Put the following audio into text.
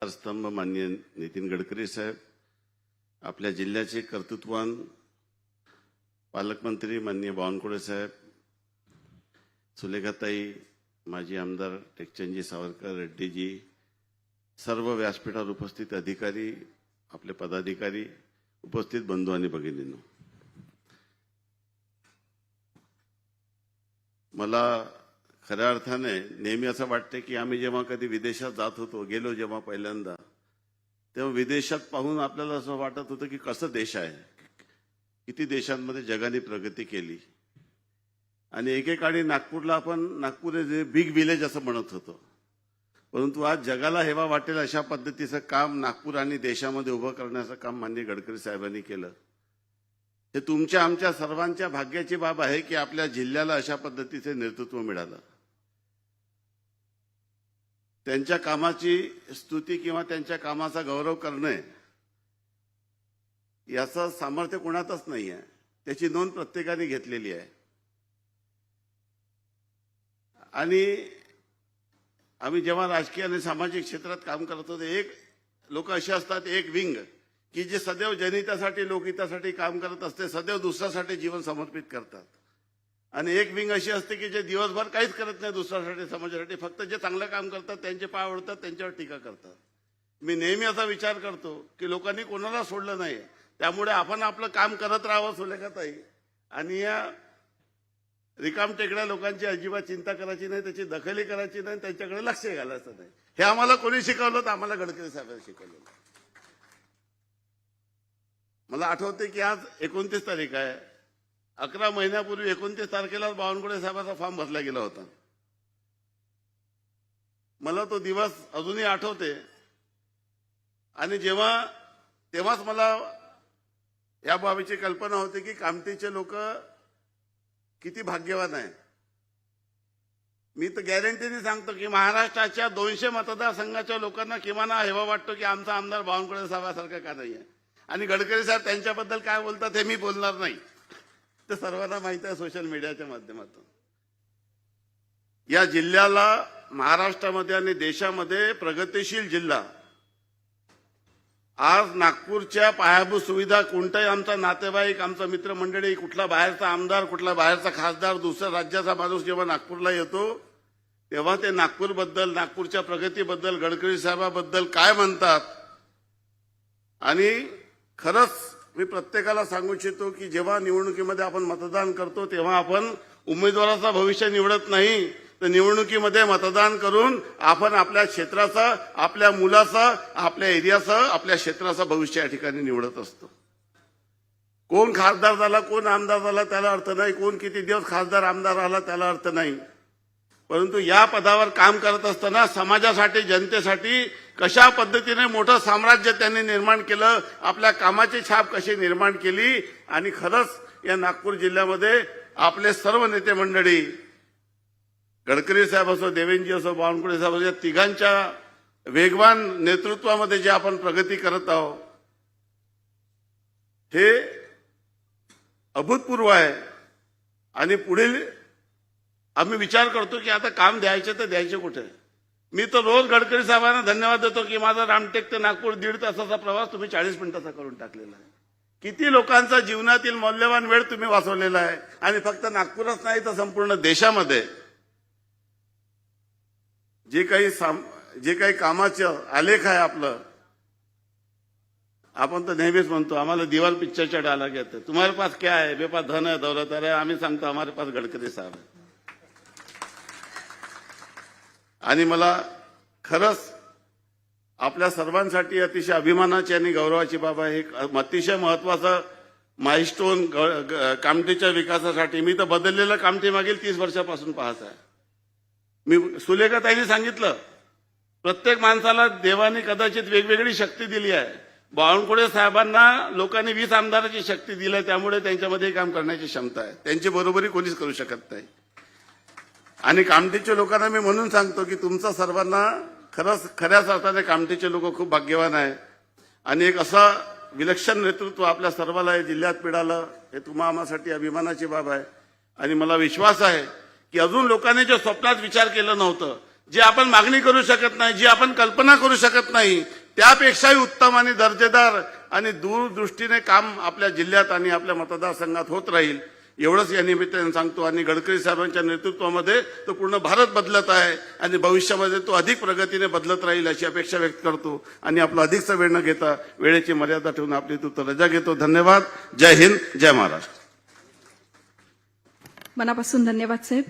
स्तंभ मान्य नितीन गडकरी साहेब आपल्या जिल्ह्याचे कर्तृत्वान पालकमंत्री माननीय बावनकुळे साहेब सुलेखाताई माजी आमदार टेकचंदजी सावरकर रेड्डीजी सर्व व्यासपीठावर उपस्थित अधिकारी आपले पदाधिकारी उपस्थित बंधू आणि भगिनींनो. मला खऱ्या अर्थाने नेहमी असं वाटतं की आम्ही जेव्हा कधी विदेशात जात होतो गेलो जेव्हा पहिल्यांदा तेव्हा विदेशात पाहून आपल्याला असं वाटत होतं की कसं देश आहे? किती देशांमध्ये जगाने प्रगती केली? आणि एकेकाळी नागपूरला आपण नागपूर हे बिग विलेज असं म्हणत होतो. परंतु आज जगाला हेवा वाटेल अशा पद्धतीचं काम नागपूर आणि देशामध्ये उभं करण्याचं काम माननीय गडकरी साहेबांनी केलं. हे तुमच्या आमच्या सर्वांच्या भाग्याची बाब आहे की आपल्या जिल्ह्याला अशा पद्धतीचे नेतृत्व मिळालं. त्यांच्या कामाची स्तुती किंवा त्यांच्या कामाचा गौरव करणे याचं सामर्थ्य कोणातच नाही आहे त्याची नोंद प्रत्येकाने घेतलेली आहे. आणि आम्ही जेव्हा राजकीय आणि सामाजिक क्षेत्रात काम करत होतो एक लोक असे असतात एक विंग की जे सदैव जनहितासाठी लोकहितासाठी काम करत असते सदैव दुसऱ्यासाठी जीवन समर्पित करतात. आणि एक विंग अशी असते की जे दिवसभर काहीच करत नाही दुसऱ्यासाठी समाजासाठी. फक्त जे चांगलं काम करतात त्यांचे पाय आवडतात त्यांच्यावर टीका करतात. मी नेहमी असा विचार करतो की लोकांनी कोणाला सोडलं नाही. त्यामुळे आपण आपलं काम करत राहावं सुलेखाताई. आणि या रिकाम टेकड्या लोकांची अजिबात चिंता करायची नाही त्याची दखली करायची नाही त्यांच्याकडे लक्ष घालायचं नाही. हे आम्हाला कोणी शिकवलं तर आम्हाला गडकरी साहेबांनी शिकवलं मला आठवते की आज एकोणतीस तारीख आहे. अकरा महिन्यापूर्वी एकोणतीस तारखेला बावनकुळे साहेबाचा फॉर्म भरला गेला होता. मला तो दिवस अजूनही आठवते. आणि जेव्हा तेव्हाच मला या बाबीची कल्पना होती की कामतीचे लोक किती भाग्यवान आहे मी तर गॅरंटीने सांगतो की महाराष्ट्राच्या दोनशे मतदारसंघाच्या लोकांना किमान हेवा वाटतो की आमचा आमदार बावनकुळे साहेबासारखा का नाही आहे आणि गडकरी साहेब त्यांच्याबद्दल काय बोलतात हे मी बोलणार नाही. ते सर्वांना माहिती आहे सोशल मीडियाच्या माध्यमातून. या जिल्ह्याला महाराष्ट्रामध्ये आणि देशामध्ये प्रगतीशील जिल्हा. आज नागपूरच्या पायाभूत सुविधा कोणताही आमचा नातेवाईक आमचा मित्रमंडळी कुठला बाहेरचा आमदार कुठला बाहेरचा खासदार दुसऱ्या राज्याचा माणूस जेव्हा नागपूरला येतो तेव्हा ते नागपूरबद्दल नागपूरच्या प्रगतीबद्दल गडकरी साहेबाबद्दल काय म्हणतात? आणि खरंच मी प्रत्येकाला सांगू इच्छितो की जेव्हा निवडणुकीमध्ये आपण मतदान करतो तेव्हा आपण उमेदवाराचा भविष्य निवडत नाही. तर निवडणुकीमध्ये मतदान करून आपण आपल्या क्षेत्राचं आपल्या मुलाचं आपल्या एरियाचं आपल्या क्षेत्राचं भविष्य या ठिकाणी निवडत असतो. कोण खासदार झाला कोण आमदार झाला त्याला अर्थ नाही. कोण किती दिवस खासदार आमदार राहिला त्याला अर्थ नाही. परंतु या पदावर काम करत असताना समाजासाठी जनतेसाठी कशा पद्धतीने मोठं साम्राज्य त्यांनी निर्माण केलं आपल्या कामाची छाप कशी निर्माण केली आणि खरंच या नागपूर जिल्ह्यामध्ये आपले सर्व नेते मंडळी गडकरी साहेब असो देवेंजी असो बावनकुळे साहेब असो या तिघांच्या वेगवान नेतृत्वामध्ये जे आपण प्रगती करत आहोत हे अभूतपूर्व आहे. आणि पुढील आम्ही विचार करतो की आता काम द्यायचे तर द्यायचे कुठे? मी तर रोज गडकरी साहेबांना धन्यवाद देतो की माझा रामटेक ते नागपूर दीड तासाचा प्रवास तुम्ही चाळीस मिनिटाचा करून टाकलेला आहे. किती लोकांचा जीवनातील मौल्यवान वेळ तुम्ही वाचवलेला आहे आणि फक्त नागपूरच नाही तर संपूर्ण देशामध्ये जे काही जे काही कामाचं आलेख आहे आपलं आपण तर नेहमीच म्हणतो आम्हाला दिवाल पिक्चरच्या डायलॉग येते. तुम्हारे पास क्या आहे? बेपास धन आहे दौलत आहे. आम्ही सांगतो हमारे पास गडकरी साहेब आहे. आणि मला खरंच आपल्या सर्वांसाठी अतिशय अभिमानाची आणि गौरवाची बाब आहे. अतिशय महत्वाचं माइस्टोन कामठीच्या विकासासाठी. मी तर बदललेलं कामठी मागील तीस वर्षापासून पाहत आहे. मी सुलेखाताईंनी सांगितलं प्रत्येक माणसाला देवाने कदाचित वेगवेगळी शक्ती दिली आहे. बावनकुळे साहेबांना लोकांनी वीस आमदाराची शक्ती दिली आहे त्यामुळे त्यांच्यामध्ये काम करण्याची क्षमता आहे. त्यांची बरोबरी कोणीच करू शकत नाही. आणि कामठीच्या लोकांना मी म्हणून सांगतो की तुमचा सर्वांना खरंच खऱ्याच अर्थाने कामठीचे लोक खूप भाग्यवान आहे. आणि एक असं विलक्षण नेतृत्व आपल्या सर्वाला या जिल्ह्यात मिळालं हे तुम्हा आम्हासाठी अभिमानाची बाब आहे. आणि मला विश्वास आहे की अजून लोकांनी जे स्वप्नात विचार केलं नव्हतं जी आपण मागणी करू शकत नाही जी आपण कल्पना करू शकत नाही त्यापेक्षाही उत्तम आणि दर्जेदार आणि दूरदृष्टीने काम आपल्या जिल्ह्यात आणि आपल्या मतदारसंघात होत राहील. एवढंच या निमित्ताने सांगतो. आणि गडकरी साहेबांच्या नेतृत्वामध्ये तो पूर्ण भारत बदलत आहे आणि भविष्यामध्ये तो अधिक प्रगतीने बदलत राहील अशी अपेक्षा व्यक्त करतो. आणि आपला अधिकचा वेळ न घेता वेळेची मर्यादा ठेवून आपली तू रजा घेतो. धन्यवाद. जय हिंद. जय महाराष्ट्र. मनापासून धन्यवाद साहेब.